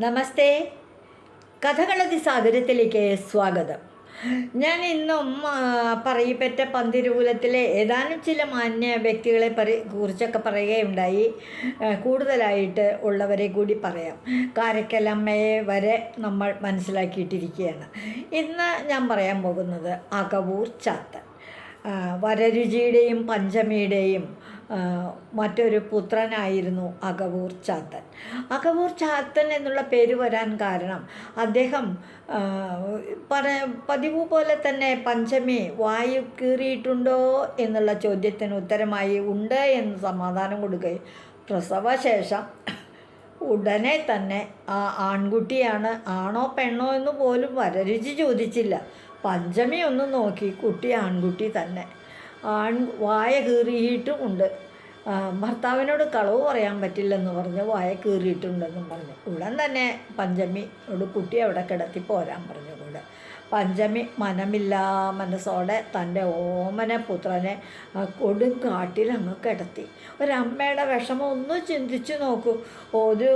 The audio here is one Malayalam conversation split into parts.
നമസ്തേ. കഥകളതി സാഗരത്തിലേക്ക് സ്വാഗതം. ഞാൻ ഇന്നും പറയപ്പെട്ട പന്തിരൂലത്തിലെ ഏതാനും ചില മാന്യ വ്യക്തികളെ പറി കുറിച്ചൊക്കെ പറയുകയുണ്ടായി. കൂടുതലായിട്ട് ഉള്ളവരെ കൂടി പറയാം. കാരക്കലമ്മയെ വരെ നമ്മൾ മനസ്സിലാക്കിയിട്ടിരിക്കുകയാണ്. ഇന്ന് ഞാൻ പറയാൻ പോകുന്നത് അകവൂർ ചാത്തൻ. വരരുചിയുടെയും പഞ്ചമിയുടെയും മറ്റൊരു പുത്രനായിരുന്നു അകവൂർ ചാത്തൻ. അകവൂർ ചാത്തൻ എന്നുള്ള പേര് വരാൻ കാരണം അദ്ദേഹം പറ പതിവ് പോലെ തന്നെ പഞ്ചമി വായു കീറിയിട്ടുണ്ടോ എന്നുള്ള ചോദ്യത്തിന് ഉത്തരമായി ഉണ്ട് എന്ന് സമാധാനം കൊടുക്കുകയും പ്രസവശേഷം ഉടനെ തന്നെ ആ ആൺകുട്ടിയാണ് ആണോ പെണ്ണോ എന്ന് പോലും വരരുചി ചോദിച്ചില്ല. പഞ്ചമി ഒന്ന് നോക്കി കുട്ടി ആൺകുട്ടി തന്നെ. ആൺ വായ കീറിയിട്ടും ഉണ്ട്. ഭർത്താവിനോട് കളവ് പറയാൻ പറ്റില്ലെന്ന് പറഞ്ഞ് വായ കീറിയിട്ടുണ്ടെന്നും പറഞ്ഞു. ഉടൻ തന്നെ പഞ്ചമിയോട് കുട്ടി അവിടെ കിടത്തി പോരാൻ പറഞ്ഞു. പഞ്ചമി മനമില്ലാ മനസ്സോടെ തന്റെ ഓമന പുത്രനെ ആ കൊടും കാട്ടിൽ അങ്ങ് കിടത്തി. ഒരമ്മയുടെ വിഷമം ഒന്ന് ചിന്തിച്ചു നോക്കൂ. ഒരു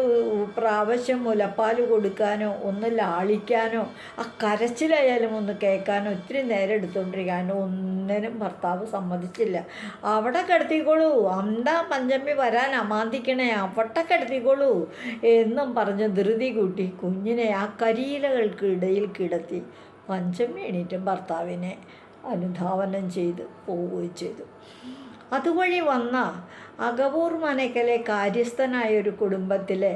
പ്രാവശ്യം മുലപ്പാൽ കൊടുക്കാനോ ഒന്ന് ലാളിക്കാനോ ആ കരച്ചിലായാലും ഒന്ന് കേൾക്കാനോ ഒത്തിരി നേരം എടുത്തുകൊണ്ടിരിക്കാനോ ഒന്നിനും ഭർത്താവ് സമ്മതിച്ചില്ല. അവിടെ കിടത്തിക്കോളൂ. അന്താ പഞ്ചമി വരാൻ അമാന്തിക്കണേ. അവിടെ കിടത്തിക്കോളൂ എന്നും പറഞ്ഞ് ധൃതി കൂട്ടി കുഞ്ഞിനെ ആ കരിയിലകൾക്കിടയിൽ കിടത്തി. പഞ്ചമി എണീറ്റും ഭർത്താവിനെ അനുധാവനം ചെയ്ത് പോവുകയും ചെയ്തു. അതുവഴി വന്ന അകവൂർ മനക്കലെ കാര്യസ്ഥനായ ഒരു കുടുംബത്തിലെ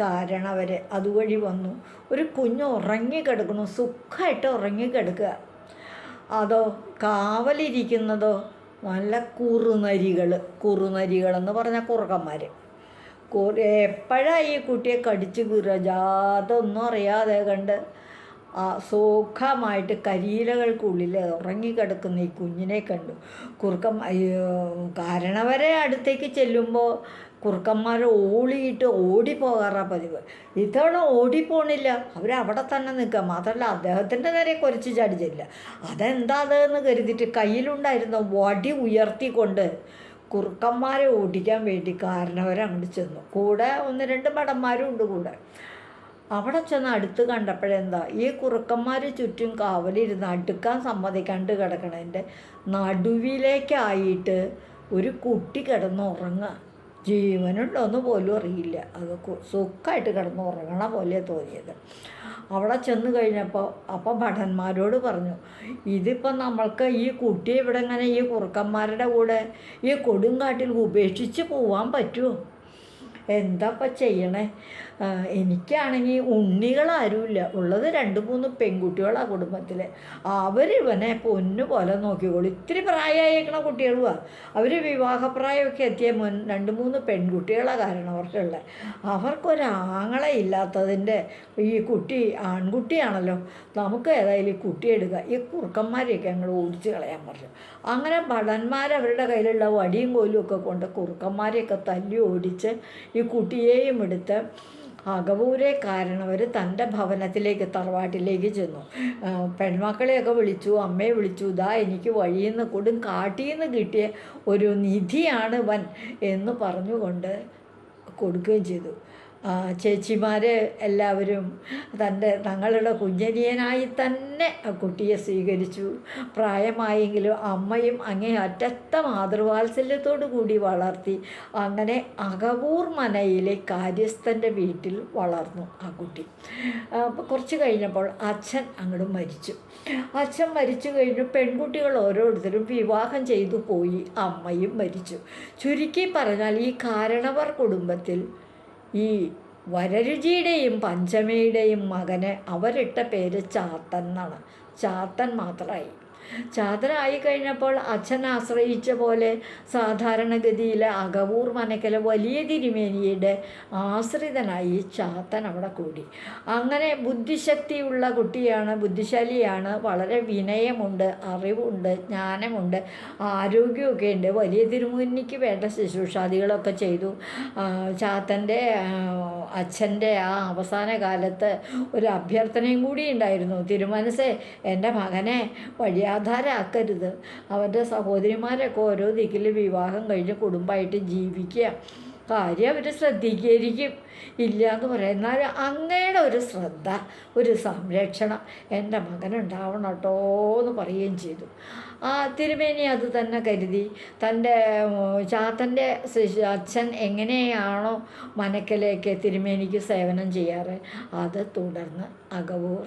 കാരണവരെ അതുവഴി വന്നു. ഒരു കുഞ്ഞ് ഉറങ്ങിക്കിടക്കണു സുഖമായിട്ട് ഉറങ്ങിക്കിടക്കുക അതോ കാവലിരിക്കുന്നതോ? നല്ല കുറുനരികൾ കുറുനരികളെന്ന് പറഞ്ഞ കുറുക്കന്മാർ കുറേ എപ്പോഴാണ് ഈ കുട്ടിയെ കടിച്ചു കീറുക ജാതൊന്നും അറിയാതെ കണ്ട് സുഖമായിട്ട് കരിയിലകൾക്കുള്ളിൽ ഉറങ്ങിക്കിടക്കുന്ന ഈ കുഞ്ഞിനെ കണ്ടു. കുറുക്കം കാരണവരെ അടുത്തേക്ക് ചെല്ലുമ്പോൾ കുറുക്കന്മാർ ഓളിയിട്ട് ഓടിപ്പോകാറാ പതിവ്. ഇത്തവണ ഓടിപ്പോണില്ല. അവരവിടെ തന്നെ നിൽക്കുക. മാത്രമല്ല അദ്ദേഹത്തിന്റെ നേരെ കുറച്ച് ചാടിച്ചില്ല അതെന്താ അതെന്ന് കരുതിയിട്ട് കയ്യിലുണ്ടായിരുന്ന വടി ഉയർത്തിക്കൊണ്ട് കുറുക്കന്മാരെ ഓടിക്കാൻ വേണ്ടി കാരണവരെ അങ്ങോട്ട് ചെന്നു. കൂടെ ഒന്ന് രണ്ട് മടന്മാരും ഉണ്ട് കൂടെ. അവിടെ ചെന്ന് അടുത്ത് കണ്ടപ്പോഴെന്താ ഈ കുറുക്കന്മാർ ചുറ്റും കാവലിരുന്ന് അടുക്കാൻ സമ്മതിക്കാണ്ട് കിടക്കണതിന്റെ നടുവിലേക്കായിട്ട് ഒരു കുട്ടി കിടന്ന് ഉറങ്ങുക ജീവനുണ്ടോയെന്ന് പോലും അറിയില്ല. അത് സുഖമായിട്ട് കിടന്ന് ഉറങ്ങണ പോലെ തോന്നിയത്. അവിടെ ചെന്ന് കഴിഞ്ഞപ്പോൾ അപ്പം ഭടന്മാരോട് പറഞ്ഞു ഇതിപ്പം നമ്മൾക്ക് ഈ കുട്ടിയെ ഇവിടെ ഇങ്ങനെ ഈ കുറുക്കന്മാരുടെ കൂടെ ഈ കൊടുങ്കാട്ടിൽ ഉപേക്ഷിച്ച് പോവാൻ പറ്റുമോ എന്താപ്പം ചെയ്യണേ? എനിക്കാണെങ്കിൽ ഉണ്ണികളാരുമില്ല ഉള്ളത് രണ്ട് മൂന്ന് പെൺകുട്ടികളാണ് കുടുംബത്തിൽ അവരിവനെ പൊന്നു പോലെ നോക്കിക്കോളും. ഇത്തിരി പ്രായമായേക്കണ കുട്ടികളുമാണ് അവർ വിവാഹപ്രായമൊക്കെ എത്തിയ മുൻ രണ്ട് മൂന്ന് പെൺകുട്ടികളാണ് കാരണം അവർക്കുള്ളത് അവർക്കൊരാങ്ങളെ ഇല്ലാത്തതിന്റെ ഈ കുട്ടി ആൺകുട്ടിയാണല്ലോ. നമുക്ക് ഏതായാലും ഈ കുട്ടി എടുക്കുക ഈ കുറുക്കന്മാരെയൊക്കെ ഞങ്ങൾ ഓടിച്ച് കളയാൻ പറഞ്ഞു. അങ്ങനെ ഭടന്മാർ അവരുടെ കയ്യിലുള്ള വടിയും കോലും ഒക്കെ കൊണ്ട് കുറുക്കന്മാരെയൊക്കെ തല്ലി ഓടിച്ച് ഈ കുട്ടിയെയും എടുത്ത് അകവൂരെ കാരണവർ തന്റെ ഭവനത്തിലേക്ക് തറവാട്ടിലേക്ക് ചെന്നു. പെൺമക്കളെയൊക്കെ വിളിച്ചു അമ്മയെ വിളിച്ചു ഇതാ എനിക്ക് വഴിയിൽ നിന്ന് കൊടും കാട്ടിൽ നിന്ന് കിട്ടിയ ഒരു നിധിയാണ് വൻ എന്ന് പറഞ്ഞുകൊണ്ട് കൊടുക്കുകയും ചെയ്തു. ചേച്ചിമാർ എല്ലാവരും തന്റെ തങ്ങളുടെ കുഞ്ഞനിയനായി തന്നെ ആ കുട്ടിയെ സ്വീകരിച്ചു. പ്രായമായെങ്കിലും അമ്മയും അങ്ങേ അറ്റത്ത മാതൃവാത്സല്യത്തോടു കൂടി വളർത്തി അങ്ങനെ അകവൂർ മനയിലെ കാര്യസ്ഥന്റെ വീട്ടിൽ വളർന്നു ആ കുട്ടി. കുറച്ച് കഴിഞ്ഞപ്പോൾ അച്ഛൻ അങ്ങോട്ട് മരിച്ചു. അച്ഛൻ മരിച്ചു കഴിഞ്ഞു പെൺകുട്ടികൾ ഓരോരുത്തരും വിവാഹം ചെയ്തു പോയി അമ്മയും മരിച്ചു. ചുരുക്കി പറഞ്ഞാൽ ഈ കാരണവർ കുടുംബത്തിൽ ഈ വരരുചിയുടെയും പഞ്ചമിയുടെയും മകന് അവരിട്ട പേര് ചാത്തൻ എന്നാണ്. ചാത്തൻ മാത്രമായി ചാത്തനായി കഴിഞ്ഞപ്പോൾ അച്ഛൻ ആശ്രയിച്ച പോലെ സാധാരണഗതിയിൽ അകവൂർ മനക്കല വലിയ തിരുമേനിയുടെ ആശ്രിതനായി ചാത്തൻ അവിടെ കൂടി. അങ്ങനെ ബുദ്ധിശക്തിയുള്ള കുട്ടിയാണ് ബുദ്ധിശാലിയാണ് വളരെ വിനയമുണ്ട് അറിവുണ്ട് ജ്ഞാനമുണ്ട് ആരോഗ്യമൊക്കെ ഉണ്ട്. വലിയ തിരുമുന്നിക്ക് വേണ്ട ശുശ്രൂഷാദികളൊക്കെ ചെയ്തു. ചാത്തന്റെ അച്ഛന്റെ ആ അവസാന കാലത്ത് ഒരു അഭ്യർത്ഥനയും കൂടി ഉണ്ടായിരുന്നു. തിരുമനസേ എന്റെ മകനെ വഴിയാധാരമാക്കരുത് അവന്റെ സഹോദരിമാരൊക്കെ ഓരോ ദിക്കിൽ വിവാഹം കഴിഞ്ഞ് കുടുംബമായിട്ട് ജീവിക്കുക. കാര്യം അവർ ശ്രദ്ധിക്കുകയായിരിക്കും. ഇല്ല എന്ന് പറയാം. എന്നാൽ അങ്ങയുടെ ഒരു ശ്രദ്ധ ഒരു സംരക്ഷണം എന്റെ മകനുണ്ടാവണം കേട്ടോ എന്ന് പറയുകയും ചെയ്തു. ആ തിരുമേനി അത് തന്നെ കരുതി. തന്റെ ചാത്തന്റെ അച്ഛൻ എങ്ങനെയാണോ മനക്കലേക്ക് തിരുമേനിക്ക് സേവനം ചെയ്യാറ്. അത് തുടർന്ന് അകവൂർ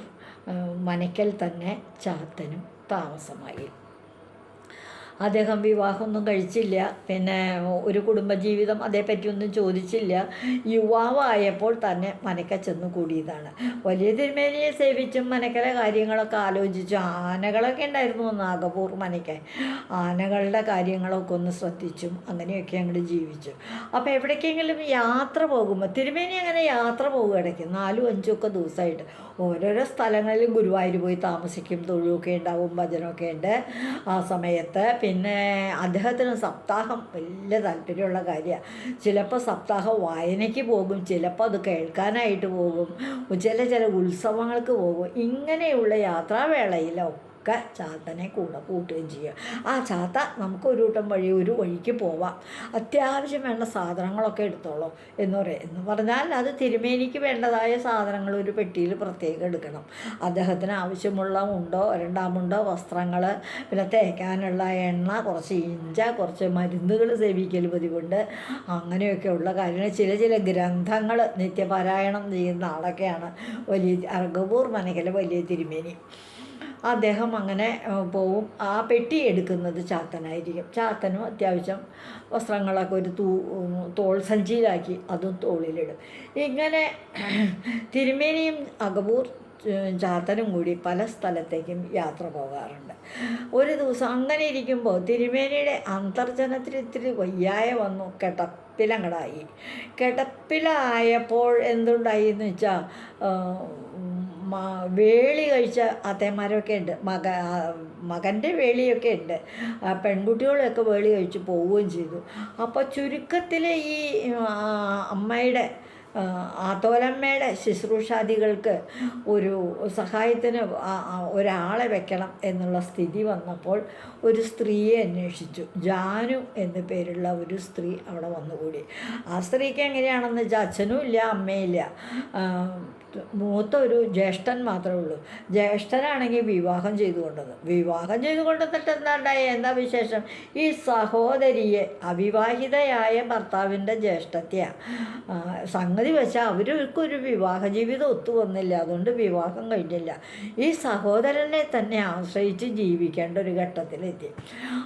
മനക്കൽ തന്നെ ചാത്തനും താമസമായി. അദ്ദേഹം വിവാഹമൊന്നും കഴിച്ചില്ല. പിന്നെ ഒരു കുടുംബജീവിതം അതേപ്പറ്റിയൊന്നും ചോദിച്ചില്ല. യുവാവായപ്പോൾ തന്നെ മനക്ക ചെന്ന് കൂടിയതാണ്. വലിയ തിരുമേനിയെ സേവിച്ചും മനക്കര കാര്യങ്ങളൊക്കെ ആലോചിച്ചു. ആനകളൊക്കെ ഉണ്ടായിരുന്നു നാഗപൂർ മനയ്ക്ക് ആനകളുടെ കാര്യങ്ങളൊക്കെ ഒന്ന് ശ്രദ്ധിച്ചും അങ്ങനെയൊക്കെ അങ്ങോട്ട് ജീവിച്ചു. അപ്പോൾ എവിടേക്കെങ്കിലും യാത്ര പോകുമ്പോൾ തിരുമേനി അങ്ങനെ യാത്ര പോകുക ഇടയ്ക്ക്. നാലും അഞ്ചും ഒക്കെ ദിവസമായിട്ട് ഓരോരോ സ്ഥലങ്ങളിലും ഗുരുവായൂർ പോയി താമസിക്കും തൊഴിലൊക്കെ ഉണ്ടാവും ഭജനമൊക്കെ ഉണ്ട്. ആ സമയത്ത് പിന്നെ അദ്ദേഹത്തിന് സപ്താഹം വലിയ താല്പര്യമുള്ള കാര്യമാണ് ചിലപ്പോൾ സപ്താഹം വായനയ്ക്ക് പോകും ചിലപ്പോൾ അത് കേൾക്കാനായിട്ട് പോകും ചില ചില ഉത്സവങ്ങൾക്ക് പോകും. ഇങ്ങനെയുള്ള യാത്രാവേളയിലോ ഒക്കെ ചാത്തനെ കൂടെ കൂട്ടുകയും ചെയ്യുക. ആ ചാത്ത നമുക്ക് ഒരു കൂട്ടം വഴി ഒരു വഴിക്ക് പോവാം. അത്യാവശ്യം വേണ്ട സാധനങ്ങളൊക്കെ എടുത്തോളൂ എന്ന് പറയും. എന്ന് പറഞ്ഞാൽ അത് തിരുമേനിക്ക് വേണ്ടതായ സാധനങ്ങൾ ഒരു പെട്ടിയിൽ പ്രത്യേകം എടുക്കണം. അദ്ദേഹത്തിന് ആവശ്യമുള്ള മുണ്ടോ രണ്ടാമുണ്ടോ വസ്ത്രങ്ങൾ പിന്നെ തേക്കാനുള്ള എണ്ണ കുറച്ച് ഇഞ്ച കുറച്ച് മരുന്നുകൾ സേവിക്കൽ പതിവുണ്ട്. അങ്ങനെയൊക്കെയുള്ള കാര്യങ്ങൾ. ചില ചില ഗ്രന്ഥങ്ങൾ നിത്യപാരായണം ചെയ്യുന്ന ആളൊക്കെയാണ് വലിയ അർഗപൂർ മനകലെ വലിയ തിരുമേനി. അദ്ദേഹം അങ്ങനെ പോവും. ആ പെട്ടി എടുക്കുന്നത് ചാത്തനായിരിക്കും. ചാത്തനും അത്യാവശ്യം വസ്ത്രങ്ങളൊക്കെ ഒരു തൂ തോൾ സഞ്ചിയിലാക്കി അതും തോളിലിടും. ഇങ്ങനെ തിരുമേനിയും അകബൂർ ചാത്തനും കൂടി പല സ്ഥലത്തേക്കും യാത്ര പോകാറുണ്ട്. ഒരു ദിവസം അങ്ങനെ ഇരിക്കുമ്പോൾ തിരുമേനിയുടെ അന്തർജനത്തിൽ ഇത്തിരി വയ്യായ വന്നു. കിടപ്പിലങ്ങടായി. കിടപ്പിലായപ്പോൾ എന്തുണ്ടായി എന്ന് വെച്ചാൽ വേളി കഴിച്ച അത്തേമാരൊക്കെ ഉണ്ട്. മക മകന്റെ വേളിയൊക്കെ ഉണ്ട്. പെൺകുട്ടികളൊക്കെ വേളി കഴിച്ച് പോവുകയും ചെയ്തു. അപ്പോൾ ചുരുക്കത്തിൽ ഈ അമ്മയുടെ ആത്തോലമ്മയുടെ ശുശ്രൂഷാദികൾക്ക് ഒരു സഹായത്തിന് ഒരാളെ വെക്കണം എന്നുള്ള സ്ഥിതി വന്നപ്പോൾ ഒരു സ്ത്രീയെ അന്വേഷിച്ചു. ജാനു എന്നു പേരുള്ള ഒരു സ്ത്രീ അവിടെ വന്നുകൂടി. ആ സ്ത്രീക്ക് എങ്ങനെയാണെന്ന് വെച്ചാൽ അച്ഛനും ഇല്ല അമ്മയില്ല മൂത്ത ഒരു ജ്യേഷ്ഠൻ മാത്രമേ ഉള്ളൂ. ജ്യേഷ്ഠനാണെങ്കിൽ വിവാഹം ചെയ്തു കൊണ്ടത് വിവാഹം ചെയ്തു കൊണ്ടുവന്നിട്ട് എന്താ ഉണ്ടായി എന്താ വിശേഷം? ഈ സഹോദരിയെ അവിവാഹിതയായ ഭർത്താവിന്റെ ജ്യേഷ്ഠത്തെയാണ് സംഗതി വെച്ചാൽ അവർക്കൊരു വിവാഹ ജീവിതം ഒത്തു വന്നില്ല. അതുകൊണ്ട് വിവാഹം കഴിഞ്ഞില്ല. ഈ സഹോദരനെ തന്നെ ആശ്രയിച്ച് ജീവിക്കേണ്ട ഒരു ഘട്ടത്തിലെത്തി.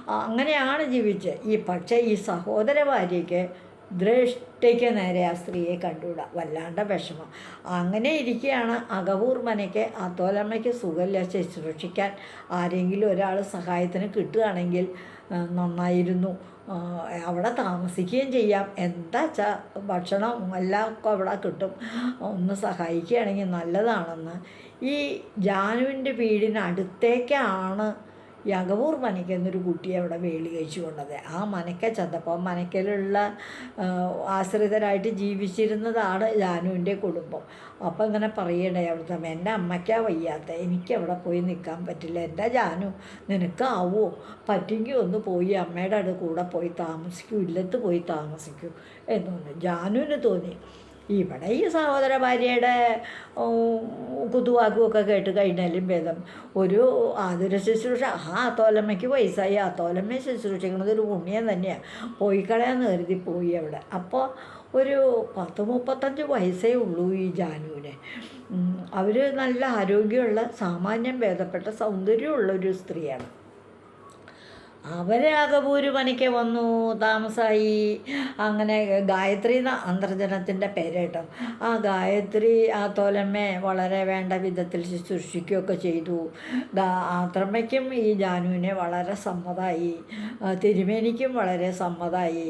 അങ്ങനെയാണ് ജീവിച്ചത്. ഈ പക്ഷേ ഈ സഹോദര ഭാര്യയ്ക്ക് ദൃഷ്ടിക്ക് നേരെ ആ സ്ത്രീയെ കണ്ടുകൂടാ. വല്ലാണ്ട വിഷമം. അങ്ങനെ ഇരിക്കുകയാണ് അകപൂർമനയ്ക്ക് ആ അത്തോലമ്മയ്ക്ക് സുഖമില്ല. ശുശ്രൂഷിക്കാൻ ആരെങ്കിലും ഒരാൾ സഹായത്തിന് കിട്ടുകയാണെങ്കിൽ നന്നായിരുന്നു. അവിടെ താമസിക്കുകയും ചെയ്യാം. എന്താ വെച്ചാൽ ഭക്ഷണം എല്ലാം ഒക്കെ അവിടെ കിട്ടും. ഒന്ന് സഹായിക്കുകയാണെങ്കിൽ നല്ലതാണെന്ന്. ഈ ജാനുവിന്റെ വീടിനടുത്തേക്കാണ് ഈ മനയ്ക്ക് എന്നൊരു കുട്ടിയെ അവിടെ വേളി കഴിച്ചു കൊണ്ടത്. ആ മനയ്ക്ക ചെന്നപ്പോൾ മനയ്ക്കലുള്ള ആശ്രിതരായിട്ട് ജീവിച്ചിരുന്നതാണ് ജാനുവിന്റെ കുടുംബം. അപ്പം ഇങ്ങനെ പറയണേ അവിടുത്തെ എന്റെ അമ്മയ്ക്കാ വയ്യാത്ത എനിക്ക് അവിടെ പോയി നിൽക്കാൻ പറ്റില്ല. എന്റെ ജാനു നിനക്കാവോ പറ്റുമെങ്കിൽ ഒന്ന് പോയി അമ്മയുടെ അടുത്ത് കൂടെ പോയി താമസിക്കൂ ഇല്ലത്ത് പോയി താമസിക്കൂ. എന്ന് പറഞ്ഞു. ജാനുവിന് തോന്നി ഇവിടെ ഈ സഹോദര ഭാര്യയുടെ കുതുവാക്കുമൊക്കെ കേട്ട് കഴിഞ്ഞാലും ഭേദം. ഒരു ആതുര ശുശ്രൂഷ ആ തോലമ്മയ്ക്ക് വയസ്സായി ആ തോലമ്മയെ ശുശ്രൂഷിക്കുന്നത് ഒരു പുണ്യം തന്നെയാണ് പോയി കളയാന്ന് കരുതി പോയി അവിടെ. അപ്പോൾ ഒരു പത്ത് മുപ്പത്തഞ്ച് വയസ്സേ ഉള്ളൂ ഈ ജാനുവിന്. അവർ നല്ല ആരോഗ്യമുള്ള സാമാന്യം ഭേദപ്പെട്ട സൗന്ദര്യമുള്ള ഒരു സ്ത്രീയാണ്. അവരാകപൂര് പണിക്ക് വന്നു താമസമായി അങ്ങനെ ഗായത്രി അന്തർജനത്തിന്റെ പേര് കേട്ടോ ആ ഗായത്രി ആ തോലമ്മയെ വളരെ വേണ്ട വിധത്തിൽ ശുശ്രൂഷിക്കുകയൊക്കെ ചെയ്തു. ആത്രമ്മയ്ക്കും ഈ ജാനുവിനെ വളരെ സമ്മതമായി തിരുമേനിക്കും വളരെ സമ്മതമായി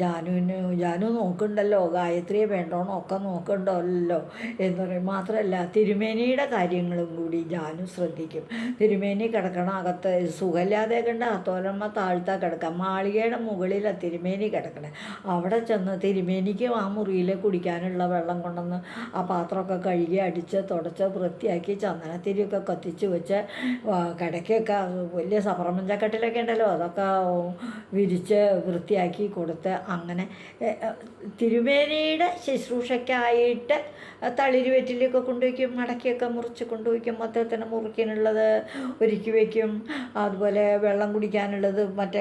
ജാനുവിന് ജാനു നോക്കണ്ടല്ലോ ഗായത്രിയെ വേണ്ടോണോ ഒക്കെ നോക്കണ്ടല്ലോ എന്ന് പറയും മാത്രമല്ല തിരുമേനിയുടെ കാര്യങ്ങളും കൂടി ജാനു ശ്രദ്ധിക്കും. തിരുമേനി കിടക്കണ അകത്ത് സുഖമില്ലാതെ കണ്ട അത്തോലമ്മ പാത്തോലമ്മ താഴ്ത്താ കിടക്കുക മാളികയുടെ മുകളിലാണ് തിരുമേനി കിടക്കണേ. അവിടെ ചെന്ന് തിരുമേനിക്ക് ആ മുറിയിൽ കുടിക്കാനുള്ള വെള്ളം കൊണ്ടുവന്ന് ആ പാത്രമൊക്കെ കഴുകി അടിച്ച് തുടച്ച് വൃത്തിയാക്കി ചന്ദനത്തിരിയൊക്കെ കത്തിച്ച് വെച്ച് കിടക്കൊക്കെ വലിയ സപ്രമഞ്ചക്കട്ടിലൊക്കെ ഉണ്ടല്ലോ. അതൊക്കെ വിരിച്ച് വൃത്തിയാക്കി കൊടുത്ത് അങ്ങനെ തിരുമേനിയുടെ ശുശ്രൂഷയ്ക്കായിട്ട് തളിര് വെറ്റിലൊക്കെ കൊണ്ടുവയ്ക്കും മടക്കിയൊക്കെ മുറിച്ച് കൊണ്ടുവയ്ക്കും മൊത്തത്തിന് മുറിക്കാനുള്ളത് ഒരുക്കി വയ്ക്കും. അതുപോലെ വെള്ളം കുടിക്കാനുള്ളത് മറ്റേ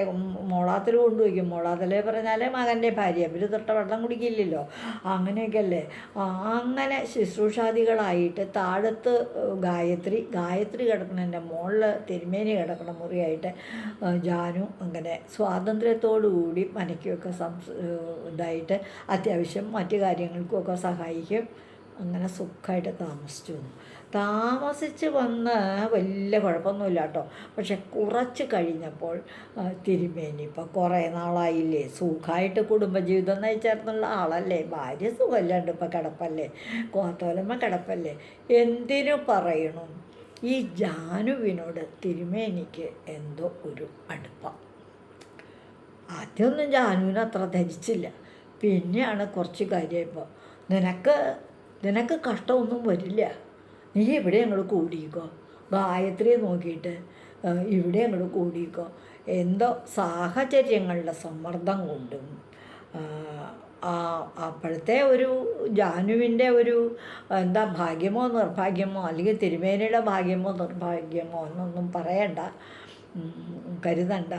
മോളാത്തിൽ കൊണ്ടുവയ്ക്കും മോളാത്തിൽ പറഞ്ഞാൽ മകന്റെ ഭാര്യ. അവർ തൊട്ട വെള്ളം കുടിക്കില്ലല്ലോ. അങ്ങനെയൊക്കെയല്ലേ? അങ്ങനെ ശുശ്രൂഷാദികളായിട്ട് താഴത്ത് ഗായത്രി ഗായത്രി കിടക്കണതിന്റെ മുകളിൽ തിരുമേനി കിടക്കണ മുറിയായിട്ട് ജാനു അങ്ങനെ സ്വാതന്ത്ര്യത്തോടുകൂടി മനയ്ക്കൊക്കെ സംസ് ഇതായിട്ട് അത്യാവശ്യം മറ്റു കാര്യങ്ങൾക്കുമൊക്കെ സഹായിക്കും. അങ്ങനെ സുഖമായിട്ട് താമസിച്ചു വന്നു. താമസിച്ച് വന്ന് വലിയ കുഴപ്പമൊന്നുമില്ല കേട്ടോ. പക്ഷെ കുറച്ച് കഴിഞ്ഞപ്പോൾ തിരുമേനി ഇപ്പം കുറേ നാളായില്ലേ? സുഖമായിട്ട് കുടുംബജീവിതം നയിച്ചേർന്നുള്ള ആളല്ലേ? ഭാര്യ സുഖമല്ലാണ്ട് ഇപ്പം കിടപ്പല്ലേ? കോത്തോലമ്മ കിടപ്പല്ലേ? എന്തിനു പറയണു? ഈ ജാനുവിനോട് തിരുമേനിക്ക് എന്തോ ഒരു അടുപ്പം. ആദ്യമൊന്നും ജാനുവിനെ അത്ര ധരിച്ചില്ല. പിന്നെയാണ് കുറച്ച് കാര്യമായപ്പോൾ നിനക്ക് നിനക്ക് കഷ്ടമൊന്നും വരില്ല. നീ ഇവിടെ അങ്ങോട്ട് കൂടിക്കോ. ഗായത്രിയെ നോക്കിയിട്ട് ഇവിടെ അങ്ങോട്ട് കൂടിക്കോ. എന്തോ സാഹചര്യങ്ങളുടെ സമ്മർദ്ദം കൊണ്ടും അപ്പോഴത്തെ ഒരു ജാനുവിന്റെ ഒരു എന്താ ഭാഗ്യമോ നിർഭാഗ്യമോ അല്ലെങ്കിൽ തിരുമേനിയുടെ ഭാഗ്യമോ നിർഭാഗ്യമോ എന്നൊന്നും പറയണ്ട. കരുതണ്ട.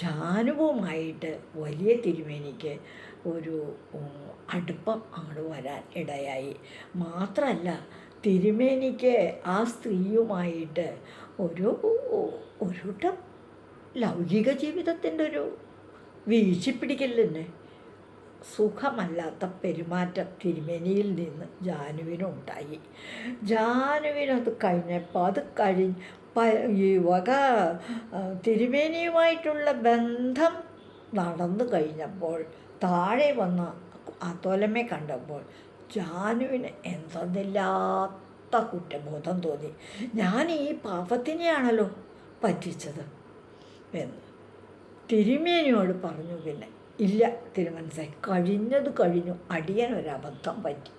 ജാനുവുമായിട്ട് വലിയ തിരുമേനിക്ക് ഒരു അടുപ്പം അങ്ങോട്ട് വരാൻ ഇടയായി. മാത്രമല്ല തിരുമേനിക്ക് ആ സ്ത്രീയുമായിട്ട് ഒരു ഒരുട്ടം ലൗകിക ജീവിതത്തിന്റെ ഒരു വീഴ്ച തന്നെ സുഖമല്ലാത്ത പെരുമാറ്റം തിരുമേനിയിൽ നിന്ന് ജാനുവിനുണ്ടായി ജാനുവിനത് കഴിഞ്ഞപ്പോൾ അത് കഴിഞ്ഞ് പ- ഈ വക തിരുമേനിയുമായിട്ടുള്ള ബന്ധം നടന്നു കഴിഞ്ഞപ്പോൾ താഴെ വന്ന അത്തോലമ്മയെ കണ്ടപ്പോൾ ജാനുവിന് എന്തെന്നില്ലാത്ത കുറ്റബോധം തോന്നി. ഞാൻ ഈ പാപത്തിനെയാണല്ലോ പറ്റിച്ചത് എന്ന്. തിരുമേനിയോട് പറഞ്ഞു പിന്നെ ഇല്ല തിരുമനസ്സേ കഴിഞ്ഞത് കഴിഞ്ഞു അടിയൻ ഒരബദ്ധം പറ്റി.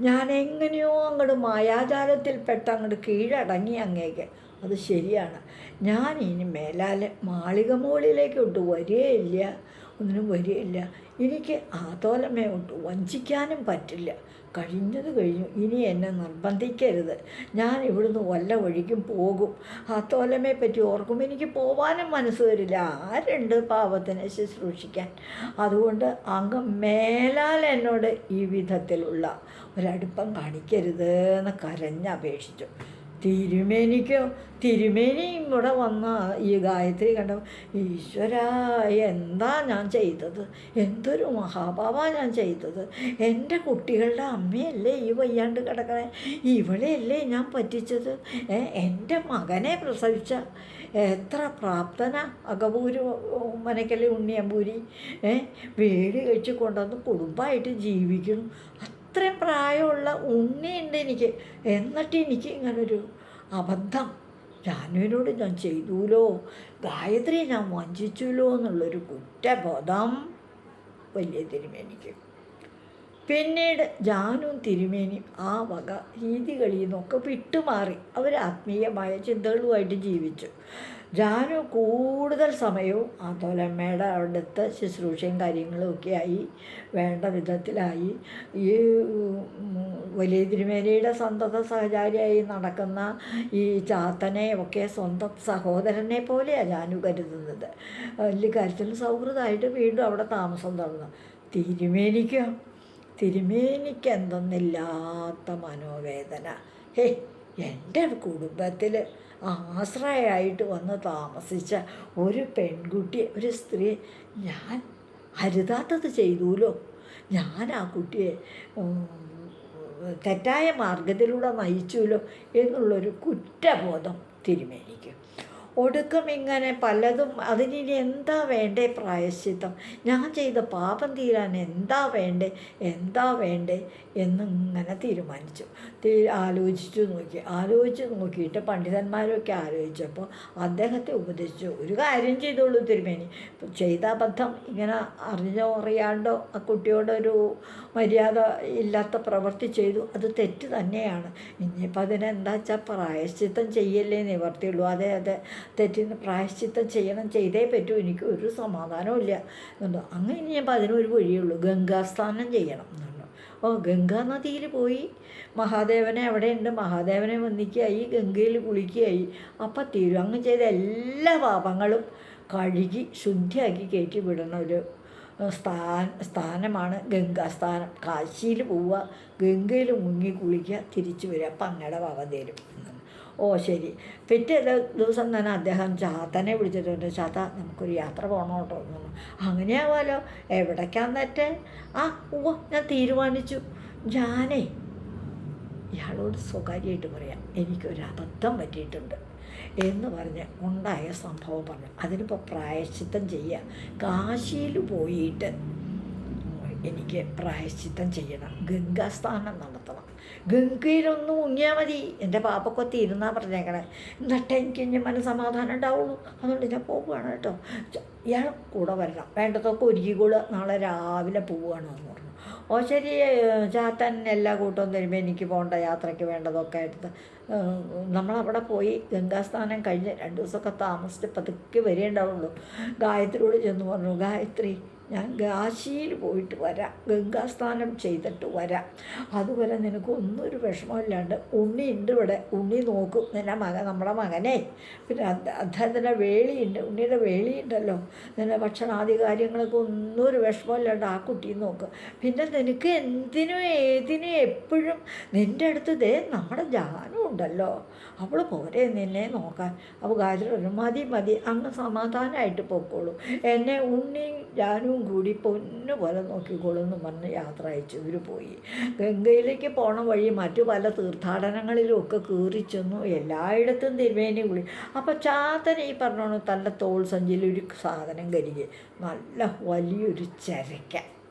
ഞാൻ എങ്ങനെയോ അങ്ങോട്ട് മായാജാലത്തിൽപ്പെട്ട് അങ്ങോട്ട് കീഴടങ്ങി അങ്ങേക്ക്. അത് ശരിയാണ്. ഞാൻ ഇനി മേലാലെ മാളിക മുകളിലേക്കോട്ട് വരികയില്ല. ഒന്നിനും വരികയില്ല. എനിക്ക് ആതോലമേ ഉണ്ട്. വഞ്ചിക്കാനും പറ്റില്ല. കഴിഞ്ഞത് കഴിഞ്ഞു. ഇനി എന്നെ നിർബന്ധിക്കരുത്. ഞാൻ ഇവിടുന്ന് വല്ല വഴിക്കും പോകും. ആ തോലമയെ പറ്റി ഓർക്കും. എനിക്ക് പോവാനും മനസ്സ് വരില്ല. ആരുണ്ട് പാവത്തിനെ ശുശ്രൂഷിക്കാൻ? അതുകൊണ്ട് അങ്ങ് മേലാൽ എന്നോട് ഈ വിധത്തിലുള്ള ഒരടുപ്പം കാണിക്കരുത് എന്ന് കരഞ്ഞപേക്ഷിച്ചു തിരുമേനിക്കോ തിരുമേനിയും കൂടെ വന്ന ഈ ഗായത്രി കണ്ട ഈശ്വര എന്താ ഞാൻ ചെയ്തത്? എന്തൊരു മഹാഭാവ ഞാൻ ചെയ്തത്? എന്റെ കുട്ടികളുടെ അമ്മയല്ലേ ഈ വയ്യാണ്ട് കിടക്കണേ? ഇവളെയല്ലേ ഞാൻ പറ്റിച്ചത്? എന്റെ മകനെ പ്രസവിച്ച എത്ര പ്രാപ്തന? അകപൂര് മനക്കല്ലേ ഉണ്ണിയമ്പൂരി വീട് കഴിച്ച് കൊണ്ടുവന്ന് കുടുംബമായിട്ട് ജീവിക്കണം അത്രയും പ്രായമുള്ള ഉണ്ണിയുണ്ട് എനിക്ക്. എന്നിട്ട് എനിക്ക് ഇങ്ങനൊരു അബദ്ധം. ജാനുവിനോട് ഞാൻ ചെയ്തൂലോ? ഗായത്രി ഞാൻ വഞ്ചിച്ചുല്ലോ എന്നുള്ളൊരു കുറ്റബോധം. വലിയ തിരുമേനിക്ക്. പിന്നീട് ജാനും തിരുമേനിയും ആ വക രീതികളിൽ നിന്നൊക്കെ വിട്ടുമാറി. അവർ ആത്മീയമായ ചിന്തകളുമായിട്ട് ജീവിച്ചു. ജാനു കൂടുതൽ സമയവും ആ തോലമ്മയുടെ അടുത്ത് ശുശ്രൂഷയും കാര്യങ്ങളും ഒക്കെ ആയി വേണ്ട വിധത്തിലായി. ഈ വലിയ തിരുമേനിയുടെ സന്തത സഹചാരിയായി നടക്കുന്ന ഈ ചാത്തനെ ഒക്കെ സ്വന്തം സഹോദരനെ പോലെയാണ് ജാനു കരുതുന്നത്. വലിയ കാര്യത്തിൽ സൗഹൃദമായിട്ട് വീണ്ടും അവിടെ താമസം തുടർന്നു തിരുമേനിക്കോ തിരുമേനിക്ക് എന്തെന്നില്ലാത്ത മനോവേദന. ഹേ എന്റെ കുടുംബത്തിൽ ആശ്രയമായിട്ട് വന്ന് താമസിച്ച ഒരു പെൺകുട്ടിയെ ഒരു സ്ത്രീ ഞാൻ അരുതാത്തത് ചെയ്തൂലോ? ഞാൻ ആ കുട്ടിയെ തെറ്റായ മാർഗത്തിലൂടെ നയിച്ചുല്ലോ എന്നുള്ളൊരു കുറ്റബോധം തിരുമേനിക്ക്. ഒടുക്കം ഇങ്ങനെ പലതും അതിനി എന്താ വേണ്ടേ പ്രായശ്ചിത്തം? ഞാൻ ചെയ്ത പാപം തീരാൻ എന്താ വേണ്ടേ? എന്താ വേണ്ടേ? എന്നിങ്ങനെ തീരുമാനിച്ചു. തീ ആലോചിച്ചു നോക്കി. ആലോചിച്ച് നോക്കിയിട്ട് പണ്ഡിതന്മാരൊക്കെ ആലോചിച്ചപ്പോൾ അദ്ദേഹത്തെ ഉപദേശിച്ചു. ഒരു കാര്യം ചെയ്തോളൂ തിരുമേനി. ചെയ്ത അബദ്ധം ഇങ്ങനെ അറിഞ്ഞോ അറിയാണ്ടോ ആ കുട്ടിയോടൊരു മര്യാദ ഇല്ലാത്ത പ്രവൃത്തി ചെയ്തു. അത് തെറ്റ് തന്നെയാണ്. ഇനിയിപ്പോൾ അതിനെന്താ വെച്ചാൽ പ്രായശ്ചിത്തം ചെയ്യല്ലേ നിവർത്തിയുള്ളൂ. അതെ അതെ. തെറ്റിന് പ്രായശ്ചിത്തം ചെയ്യണം ചെയ്തേ പറ്റൂ എനിക്ക് ഒരു സമാധാനവും ഇല്ല. എന്നുണ്ടോ. അങ്ങനെ ഇനിയിപ്പോൾ അതിനൊരു വഴിയുള്ളൂ ഗംഗാസ്നാനം ചെയ്യണം എന്നുള്ളു ഓ ഗംഗാ നദിയിൽ പോയി. മഹാദേവനെ അവിടെയുണ്ട്. മഹാദേവനെ വന്നിക്കുകയായി ഗംഗയിൽ കുളിക്കുകയായി. അപ്പം തീരും. അങ്ങ് ചെയ്ത എല്ലാ പാപങ്ങളും കഴുകി ശുദ്ധിയാക്കി കയറ്റി വിടണ. ഒരു സ്ഥാന സ്ഥാനമാണ് ഗംഗാസ്ഥാനം കാശിയിൽ പോവുക ഗംഗയിൽ മുങ്ങി കുളിക്കുക തിരിച്ചു വരിക. അപ്പം അങ്ങയുടെ പാപം തരും. ഓ ശരി. പിറ്റേ ദിവസം തന്നെ അദ്ദേഹം ചാത്തനെ വിളിച്ചിട്ടുണ്ട്. ചാത്ത നമുക്കൊരു യാത്ര പോകണം കേട്ടോ. അങ്ങനെയാവാലോ. എവിടേക്കാന്നേറ്റ് ആ ഓ ഞാൻ തീരുമാനിച്ചു. ഞാനേ ഇയാളോട് സ്വകാര്യമായിട്ട് പറയാം. എനിക്കൊരു അബദ്ധം പറ്റിയിട്ടുണ്ട് എന്ന് പറഞ്ഞ് ഉണ്ടായ സംഭവം പറഞ്ഞു. അതിനിപ്പോൾ പ്രായശ്ചിത്തം ചെയ്യുക കാശിയിൽ പോയിട്ട് എനിക്ക് പ്രായശ്ചിത്തം ചെയ്യണം. ഗംഗാസ്ഥാനം നടത്തണം. ഗംഗയിലൊന്ന് മുങ്ങിയാൽ മതി. എന്റെ പാപ്പക്കൊത്തി ഇരുന്നാ പറഞ്ഞേക്കണേ. എന്നിട്ട് എനിക്ക് ഇനി മനസ്സമാധാനം ഉണ്ടാവുള്ളൂ. അതുകൊണ്ട് ഞാൻ പോവുകയാണ് കേട്ടോ. ഇയാൾ കൂടെ വരണം. വേണ്ടതൊക്കെ ഒരുക്കിക്കോളുക നാളെ രാവിലെ പോവുകയാണ് എന്ന് പറഞ്ഞു. ഓ ശരി. ചാത്തൻ എല്ലാ കൂട്ടവും തരുമ്പോൾ എനിക്ക് പോകേണ്ട യാത്രയ്ക്ക് വേണ്ടതൊക്കെ എടുത്ത് നമ്മളവിടെ പോയി ഗംഗാസ്നാനം കഴിഞ്ഞ് രണ്ട് ദിവസമൊക്കെ താമസിച്ച് പതുക്കെ വരേണ്ടാവുള്ളൂ ഗായത്രിയോട് ചെന്ന് പറഞ്ഞു ഗായത്രി ഞാൻ കാശിയിൽ പോയിട്ട് വരാം. ഗംഗാസ്നാനം ചെയ്തിട്ട് വരാം. അതുവരെ നിനക്ക് ഒന്നൊരു ഒരു വിഷമമില്ലാണ്ട് ഉണ്ണി ഉണ്ട് ഇവിടെ. ഉണ്ണി നോക്കും. നിന്റെ മകൻ നമ്മുടെ മകനെ. പിന്നെ അദ്ദേഹത്തിന്റെ വേളിയുണ്ട് ഉണ്ണിയുടെ വേളിയുണ്ടല്ലോ നിന്റെ ഭക്ഷണാദി കാര്യങ്ങളൊക്കെ ഒന്നും ഒരു വിഷമമില്ലാണ്ട് ആ കുട്ടിയെ നോക്കും. പിന്നെ നിനക്ക് എന്തിനും ഏതിനും എപ്പോഴും നിന്റെ അടുത്ത് ദേ നമ്മുടെ ജാനും ഉണ്ടല്ലോ. അവൾ പോരെ നിന്നെ നോക്കാൻ. അപ്പോൾ പറഞ്ഞു മതി മതി. അങ്ങ് സമാധാനമായിട്ട് പൊക്കോളൂ. എന്നെ ഉണ്ണിയും ജാനും കൂടി പൊന്നു പോലെ നോക്കിക്കോളും എന്ന് പറഞ്ഞ് യാത്ര അയച്ചു. ഇവർ പോയി. ഗംഗയിലേക്ക് പോണ വഴി മറ്റു പല തീർത്ഥാടനങ്ങളിലും ഒക്കെ കയറി ചെന്നു. എല്ലായിടത്തും തിരുമേനി കുളി. അപ്പോൾ ചാത്തൻ ഈ പറഞ്ഞോണം തന്റെ തോൾ സഞ്ചിയിൽ ഒരു സാധനം കരുകി. നല്ല വലിയൊരു ചരക്ക.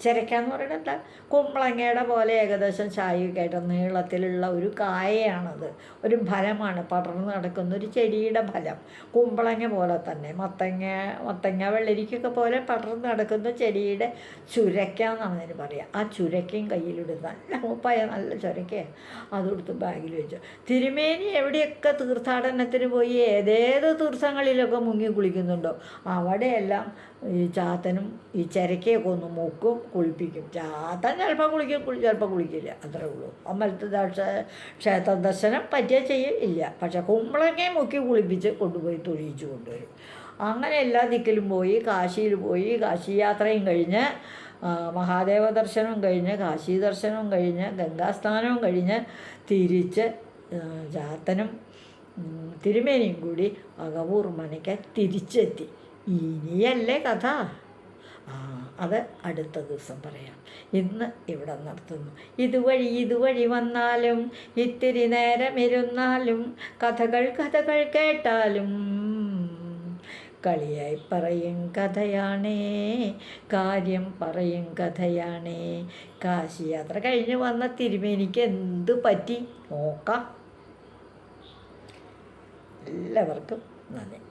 ചിരക്കാന്ന് പറയുന്നത് എന്താ? കുമ്പളങ്ങയുടെ പോലെ ഏകദേശം ചായയൊക്കെ നീളത്തിലുള്ള ഒരു കായയാണത്. ഒരു ഫലമാണ്. പടർന്ന് നടക്കുന്ന ഒരു ചെടിയുടെ ഫലം. കുമ്പളങ്ങ പോലെ തന്നെ. മത്തങ്ങ മത്തങ്ങ വെള്ളരിക്കൊക്കെ പോലെ പടർന്ന് നടക്കുന്ന ചെടിയുടെ ചുരക്ക എന്നാണ് അതിന് പറയുക ആ ചുരക്കയും കയ്യിലെടുത്ത് നല്ല മൂപ്പായ നല്ല ചുരക്കയാണ് അതെടുത്ത് ബാഗിൽ വെച്ചു. തിരുമേനി എവിടെയൊക്കെ തീർത്ഥാടനത്തിന് പോയി ഏതേത് തീർത്ഥങ്ങളിലൊക്കെ മുങ്ങി കുളിക്കുന്നുണ്ടോ? അവിടെയെല്ലാം ഈ ചാത്തനും ഈ ചിരക്കയൊക്കെ ഒന്ന് മുക്കും കുളിപ്പിക്കും. ചാത്തൻ ചിലപ്പോൾ കുളിക്കും കുളി ചിലപ്പോൾ കുളിക്കില്ല. അത്രേ ഉള്ളൂ. അമ്പലത്തിൽ ക്ഷേത്ര ദർശനം പറ്റിയ ചെയ്യില്ല പക്ഷെ കുമ്പളങ്ങയും മുക്കി കുളിപ്പിച്ച് കൊണ്ടുപോയി തൊഴിയിച്ച് കൊണ്ടുവരും. അങ്ങനെ എല്ലാ ദിക്കിലും പോയി കാശിയിൽ പോയി കാശി യാത്രയും കഴിഞ്ഞ് മഹാദേവ ദർശനവും കഴിഞ്ഞ് കാശി ദർശനവും കഴിഞ്ഞ് ഗംഗാസ്നാനവും കഴിഞ്ഞ് തിരിച്ച് ചാത്തനും തിരുമേനിയും കൂടി അകവൂർ മനയ്ക്ക് തിരിച്ചെത്തി. ഇനിയല്ലേ കഥ? ആ അത് അടുത്ത ദിവസം പറയാം. ഇന്ന് ഇവിടെ നടത്തുന്നു ഇതുവഴി ഇതുവഴി വന്നാലും ഇത്തിരി നേരം ഇരുന്നാലും കഥകൾ കഥകൾ കേട്ടാലും കളിയായി പറയും കഥയാണേ കാര്യം പറയും കഥയാണേ. കാശി യാത്ര കഴിഞ്ഞ് വന്ന തിരുമേനിക്ക് എന്ത് പറ്റി? നോക്കാം. എല്ലാവർക്കും നന്ദി.